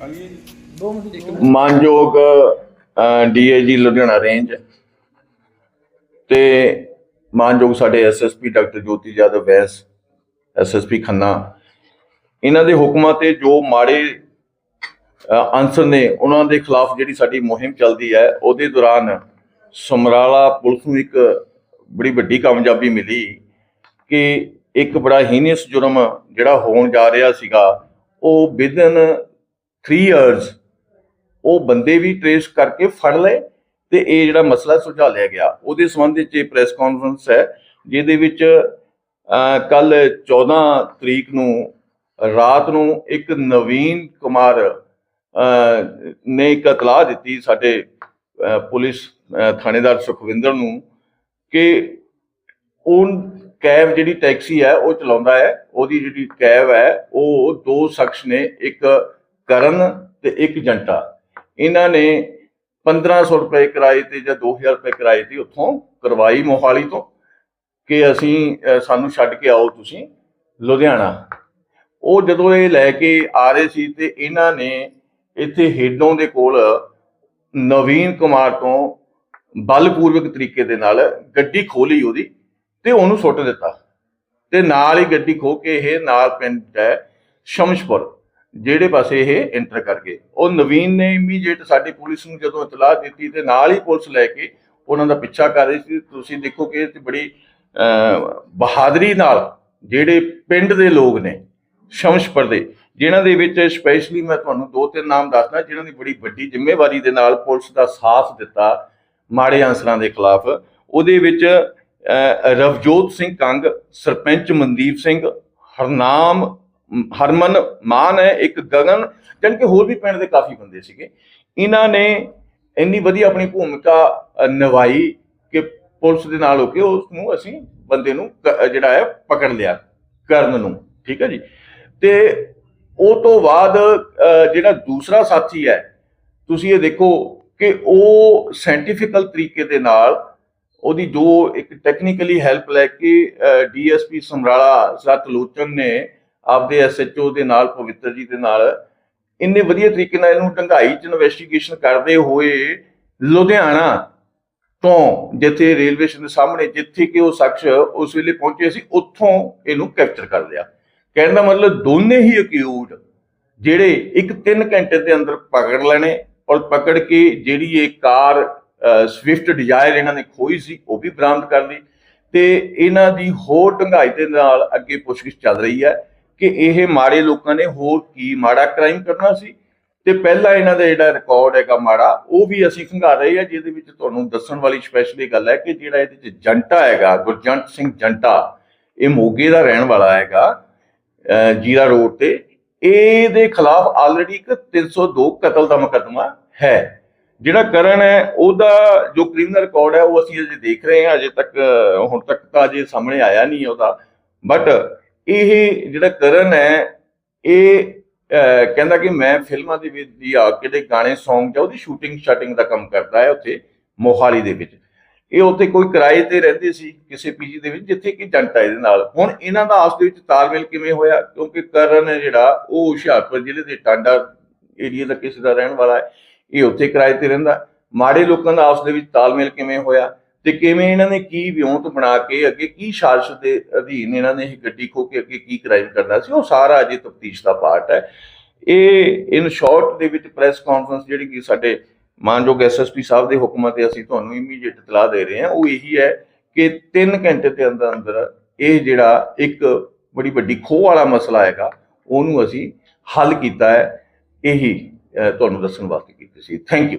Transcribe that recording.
ਹਾਂਜੀ ਦੋ ਮਿੰਟ ਇੱਕ ਮਾਨਯੋਗ ਡੀਏਜੀ ਲੁਧਿਆਣਾ ਰੇਂਜ ਤੇ ਮਾਨਯੋਗ ਸਾਡੇ ਐਸਐਸਪੀ ਡਾਕਟਰ ਜੋਤੀ ਜਾਦਵ ਵੈਸ ਐਸਐਸਪੀ ਖੰਨਾ। ਇਹਨਾਂ ਦੇ ਹੁਕਮਾਂ ਤੇ ਜੋ ਮਾੜੇ ਅ, ਅਨਸਰ ਨੇ ਉਹਨਾਂ ਦੇ ਖਿਲਾਫ ਜਿਹੜੀ ਸਾਡੀ ਮੁਹਿੰਮ ਚੱਲਦੀ ਹੈ ਉਹਦੇ ਦੌਰਾਨ ਸਮਰਾਲਾ ਪੁਲਿਸ ਨੂੰ ਇੱਕ ਬੜੀ ਵੱਡੀ ਕਾਮਯਾਬੀ ਮਿਲੀ ਕਿ ਇੱਕ ਬੜਾ ਹੀਨੀਅਸ ਜੁਰਮ ਜਿਹੜਾ ਹੋਣ ਜਾ ਰਿਹਾ ਸੀਗਾ ਉਹ ਵਿਦਨ 3 ਇਅਰਸ ਉਹ ਬੰਦੇ ਵੀ ਟ੍ਰੇਸ ਕਰਕੇ ਫੜ ਲਏ ਤੇ ਇਹ ਜਿਹੜਾ ਮਸਲਾ ਸੁਲਝਾ ਲਿਆ ਗਿਆ। ਉਹਦੇ ਸੰਬੰਧ ਵਿੱਚ ਇਹ ਪ੍ਰੈਸ ਕਾਨਫਰੰਸ ਹੈ, ਜਿਹਦੇ ਵਿੱਚ ਕੱਲ 14 ਤਰੀਕ ਨੂੰ, ਰਾਤ ਨੂੰ ਇੱਕ ਨਵੀਨ ਕੁਮਾਰ ਨੇ ਇੱਕ ਇਤਲਾਹ ਦਿੱਤੀ ਸਾਡੇ ਪੁਲਿਸ ਥਾਣੇਦਾਰ ਸੁਖਵਿੰਦਰ ਨੂੰ ਕਿ ਉਹ ਕੈਬ ਜਿਹੜੀ ਟੈਕਸੀ ਹੈ ਉਹ ਚਲਾਉਂਦਾ ਹੈ, ਉਹਦੀ ਜਿਹੜੀ ਕੈਬ ਹੈ, ਉਹ ਦੋ ਸ਼ਖਸ ਨੇ, ਇੱਕ ਕਰਨ ਤੇ ਇੱਕ ਜੰਟਾ। ਇਹਨਾਂ ਨੇ 1500 ਰੁਪਏ ਕਿਰਾਏ ਤੇ ਜਾਂ 2000 ਰੁਪਏ ਕਿਰਾਏ ਤੇ ਉੱਥੋਂ ਕਰਵਾਈ ਮੋਹਾਲੀ ਤੋਂ ਕਿ ਅਸੀਂ ਸਾਨੂੰ ਛੱਡ ਕੇ ਆਓ ਤੁਸੀਂ ਲੁਧਿਆਣਾ। ਉਹ ਜਦੋਂ ਇਹ ਲੈ ਕੇ ਆ ਰਹੇ ਸੀ ਤੇ ਇਹਨਾਂ ਨੇ ਇੱਥੇ ਹੇਡੋਂ ਦੇ ਕੋਲ ਨਵੀਨ ਕੁਮਾਰ ਤੋਂ ਬਲਪੂਰਵਕ ਤਰੀਕੇ ਦੇ ਨਾਲ ਗੱਡੀ ਖੋਲੀ ਉਹਦੀ ਤੇ ਉਹਨੂੰ ਸੁੱਟ ਦਿੱਤਾ। ਤੇ ਨਾਲ ਹੀ ਗੱਡੀ ਖੋ ਕੇ ਇਹ ਨਾਲ ਪਿੰਡ ਹੈ ਸ਼ਮਸ਼ਪੁਰ। ਜਿਹੜੇ ਪਾਸੇ ਇਹ ਐਂਟਰ ਕਰ ਗਏ। ਉਹ ਨਵੀਨ ਨੇ ਇਮੀਡੀਏਟ ਸਾਡੀ ਪੁਲਿਸ ਨੂੰ ਜਦੋਂ ਇਤਲਾਹ ਦਿੱਤੀ ਤੇ ਨਾਲ ਹੀ ਪੁਲਿਸ ਲੈ ਕੇ ਉਹਨਾਂ ਦਾ ਪਿੱਛਾ ਕਰ ਰਹੀ ਸੀ, ਤੁਸੀਂ ਦੇਖੋ ਕਿ ਇਹ ਬੜੀ ਬਹਾਦਰੀ ਨਾਲ ਜਿਹੜੇ ਪਿੰਡ ਦੇ ਲੋਕ ਨੇ, ਸ਼ਮਸ਼ਪੁਰ ਦੇ, ਜਿਨ੍ਹਾਂ ਦੇ ਵਿੱਚ ਸਪੈਸ਼ਲੀ ਮੈਂ ਤੁਹਾਨੂੰ ਦੋ ਤਿੰਨ ਨਾਮ ਦੱਸਦਾ, ਜਿਨ੍ਹਾਂ ਦੀ ਬੜੀ ਵੱਡੀ ਜ਼ਿੰਮੇਵਾਰੀ ਦੇ ਨਾਲ ਪੁਲਿਸ ਦਾ ਸਾਥ ਦਿੱਤਾ ਮਾੜੇ ਅੰਸਰਾਂ ਦੇ ਖਿਲਾਫ। ਉਹਦੇ ਵਿੱਚ ਰਵਜੋਤ ਸਿੰਘ ਕੰਗ, ਸਰਪੰਚ ਮਨਦੀਪ ਸਿੰਘ, ਹਰਨਾਮ ਹਰਮਨ ਮਾਨ ਹੈ, ਇੱਕ ਗਗਨ, ਜਾਣੀ ਕਿ ਹੋਰ ਵੀ ਪਿੰਡ ਦੇ ਕਾਫੀ ਬੰਦੇ ਸੀਗੇ। ਇਹਨਾਂ ਨੇ ਇੰਨੀ ਵਧੀਆ ਆਪਣੀ ਭੂਮਿਕਾ ਨਿਭਾਈ ਕਿ ਪੁਲਿਸ ਦੇ ਨਾਲ ਹੋ ਕੇ ਉਸ ਨੂੰ ਅਸੀਂ ਬੰਦੇ ਨੂੰ ਕ- ਜਿਹੜਾ ਹੈ, ਪਕੜ ਲਿਆ, ਕਰਨ ਨੂੰ। ਠੀਕ ਹੈ ਜੀ? ਤੇ ਉਹ ਤੋਂ ਬਾਅਦ ਜਿਹੜਾ ਦੂਸਰਾ ਸਾਥੀ ਹੈ, ਤੁਸੀਂ ਇਹ ਦੇਖੋ ਕਿ ਉਹ ਸਾਇੰਟੀਫਿਕਲ ਤਰੀਕੇ ਦੇ ਨਾਲ ਉਹਦੀ ਜੋ ਇੱਕ ਟੈਕਨੀਕਲੀ ਹੈਲਪ ਲੈ ਕੇ ਡੀਐਸਪੀ ਸਮਰਾਲਾ ਸਤਲੋਚਨ ਨੇ ਆਪਦੇ ਐਸਐਚਓ ਦੇ ਨਾਲ, ਪਵਿੱਤਰ ਜੀ ਦੇ ਨਾਲ, ਇੰਨੇ ਵਧੀਆ ਤਰੀਕੇ ਨਾਲ ਇਹਨੂੰ ਢੰਗਾਈ ਚ ਇਨਵੈਸਟੀਗੇਸ਼ਨ ਕਰਦੇ ਹੋਏ ਲੁਧਿਆਣਾ ਤੋਂ ਜਿੱਥੇ ਰੇਲਵੇ ਸਟੇਸ਼ਨ ਦੇ ਸਾਹਮਣੇ, ਜਿੱਥੇ ਕਿ ਉਹ ਸ਼ਖਸ ਉਸ ਵੇਲੇ ਪਹੁੰਚੇ ਸੀ, ਉੱਥੋਂ ਇਹਨੂੰ ਕੈਪਚਰ ਕਰ ਲਿਆ। ਕਹਿਣ ਦਾ ਮਤਲਬ ਦੋਨੇ ਹੀ ਅਕਿਊਜ਼ ਜਿਹੜੇ ਇੱਕ 3 ਘੰਟੇ ਦੇ ਅੰਦਰ ਪਕੜ ਲੈਣੇ ਔਰ ਪਕੜ ਕੇ ਜਿਹੜੀ ਇਹ ਕਾਰ ਸਵਿਫਟ ਡਿਜ਼ਾਇਰ ਇਹਨਾਂ ਨੇ ਖੋਈ ਸੀ, ਉਹ ਵੀ ਬਰਾਮਦ ਕਰ ਲਈ ਤੇ ਇਹਨਾਂ ਦੀ ਹੋਰ ਢੰਗਾਈ ਦੇ ਨਾਲ ਅੱਗੇ ਪੁੱਛਗਿੱਛ ਚੱਲ ਰਹੀ ਹੈ। ਕਿ ਇਹ ਮਾੜੇ ਲੋਕਾਂ ਨੇ ਹੋਰ ਕੀ ਮਾੜਾ ਕ੍ਰਾਈਮ ਕਰਨਾ ਸੀ? ਤੇ ਪਹਿਲਾ ਇਹਨਾਂ ਦਾ ਜਿਹੜਾ ਰਿਕਾਰਡ ਹੈਗਾ ਮਾੜਾ, ਉਹ ਵੀ ਅਸੀਂ ਖੰਗਾਰ ਰਹੇ ਹਾਂ, ਜਿਹਦੇ ਵਿੱਚ ਤੁਹਾਨੂੰ ਦੱਸਣ ਵਾਲੀ ਸਪੈਸ਼ਲੀ ਗੱਲ ਹੈ ਕਿ ਜਿਹੜਾ ਇਹਦੇ ਚ ਜੰਟਾ ਹੈਗਾ, ਗੁਰਜੰਟ ਸਿੰਘ ਜੰਟਾ, ਇਹ ਮੋਗੇ ਦਾ ਰਹਿਣ ਵਾਲਾ ਹੈਗਾ ਜੀਰਾ ਰੋਡ ਤੇ, ਇਹਦੇ ਖਿਲਾਫ ਆਲਰੇਡੀ ਇੱਕ 302 ਕਤਲ ਦਾ ਮੁਕੱਦਮਾ ਹੈ। ਜਿਹੜਾ ਕਰਨ ਹੈ, ਉਹਦਾ ਜੋ ਕ੍ਰਿਮੀਨਲ ਰਿਕਾਰਡ ਹੈ, ਉਹ ਅਸੀਂ ਅਜੇ ਦੇਖ ਰਹੇ ਹਾਂ, ਅਜੇ ਤੱਕ, ਹੁਣ ਤੱਕ ਤਾਂ ਅਜੇ ਸਾਹਮਣੇ ਆਇਆ ਨਹੀਂ ਉਹਦਾ। ਬਟ ਇਹ ਜਿਹੜਾ ਕਰਨ ਹੈ, ਇਹ ਕਹਿੰਦਾ ਕਿ ਮੈਂ ਫਿਲਮਾਂ ਦੇ ਵਿੱਚ ਦੀ ਆ ਕਿਤੇ ਗਾਣੇ ਸੌਂਗ ਜਾਂ ਉਹਦੀ ਸ਼ੂਟਿੰਗ ਸ਼ਟਿੰਗ ਦਾ ਕੰਮ ਕਰਦਾ ਹੈ ਉੱਥੇ ਮੋਹਾਲੀ ਦੇ ਵਿੱਚ। ਇਹ ਉੱਥੇ ਕੋਈ ਕਿਰਾਏ ਤੇ ਰਹਿੰਦੇ ਸੀ ਕਿਸੇ ਪੀਜੀ ਦੇ ਵਿੱਚ, ਜਿੱਥੇ ਕਿ ਜੰਟਾ ਇਹਦੇ ਨਾਲ। ਹੁਣ ਇਹਨਾਂ ਦਾ ਆਪਸ ਦੇ ਵਿੱਚ ਤਾਲਮੇਲ ਕਿਵੇਂ ਹੋਇਆ? ਕਿਉਂਕਿ ਕਰਨ ਹੈ ਜਿਹੜਾ, ਉਹ ਹੁਸ਼ਿਆਰਪੁਰ ਜ਼ਿਲ੍ਹੇ ਦੇ ਟਾਂਡਾ ਏਰੀਆ ਦਾ ਕਿਸੇ ਦਾ ਰਹਿਣ ਵਾਲਾ ਹੈ, ਇਹ ਉੱਥੇ ਕਿਰਾਏ ਤੇ ਰਹਿੰਦਾ। ਮਾੜੇ ਲੋਕਾਂ ਦਾ ਆਪਸ ਦੇ ਵਿੱਚ ਤਾਲਮੇਲ ਕਿਵੇਂ ਹੋਇਆ? ਤੇ ਕਿਵੇਂ ਇਹਨਾਂ ਨੇ ਕੀ ਵਿਉਂਤ ਬਣਾ ਕੇ ਅੱਗੇ ਕੀ ਸਾਜ਼ਿਸ਼ ਦੇ ਅਧੀਨ ਇਹਨਾਂ ਨੇ ਇਹ ਗੱਡੀ ਖੋ ਕੇ ਅੱਗੇ ਕੀ ਕ੍ਰਾਈਮ ਕਰਨਾ ਸੀ, ਉਹ ਸਾਰਾ ਅਜੇ ਤਫਤੀਸ਼ ਦਾ ਪਾਰਟ ਹੈ। ਇਹ ਇਨ ਸ਼ਾਰਟ ਦੇ ਵਿੱਚ ਪ੍ਰੈਸ ਕਾਨਫਰੰਸ ਜਿਹੜੀ ਕਿ ਸਾਡੇ ਮਾਨਯੋਗ ਐਸਐਸਪੀ ਸਾਹਿਬ ਦੇ ਹੁਕਮਾਂ ਤੇ ਅਸੀਂ ਤੁਹਾਨੂੰ ਇਮੀਡੀਏਟ ਇਤਲਾਹ ਦੇ ਰਹੇ ਹਾਂ, ਉਹ ਇਹੀ ਹੈ ਕਿ 3 ਘੰਟੇ ਦੇ ਅੰਦਰ ਅੰਦਰ ਇਹ ਜਿਹੜਾ ਇੱਕ ਬੜੀ ਵੱਡੀ ਖੋਹ ਵਾਲਾ ਮਸਲਾ ਹੈਗਾ, ਉਹਨੂੰ ਅਸੀਂ ਹੱਲ ਕੀਤਾ ਹੈ, ਇਹੀ ਤੁਹਾਨੂੰ ਦੱਸਣ ਵਾਸਤੇ ਕੀਤੀ ਸੀ। Thank you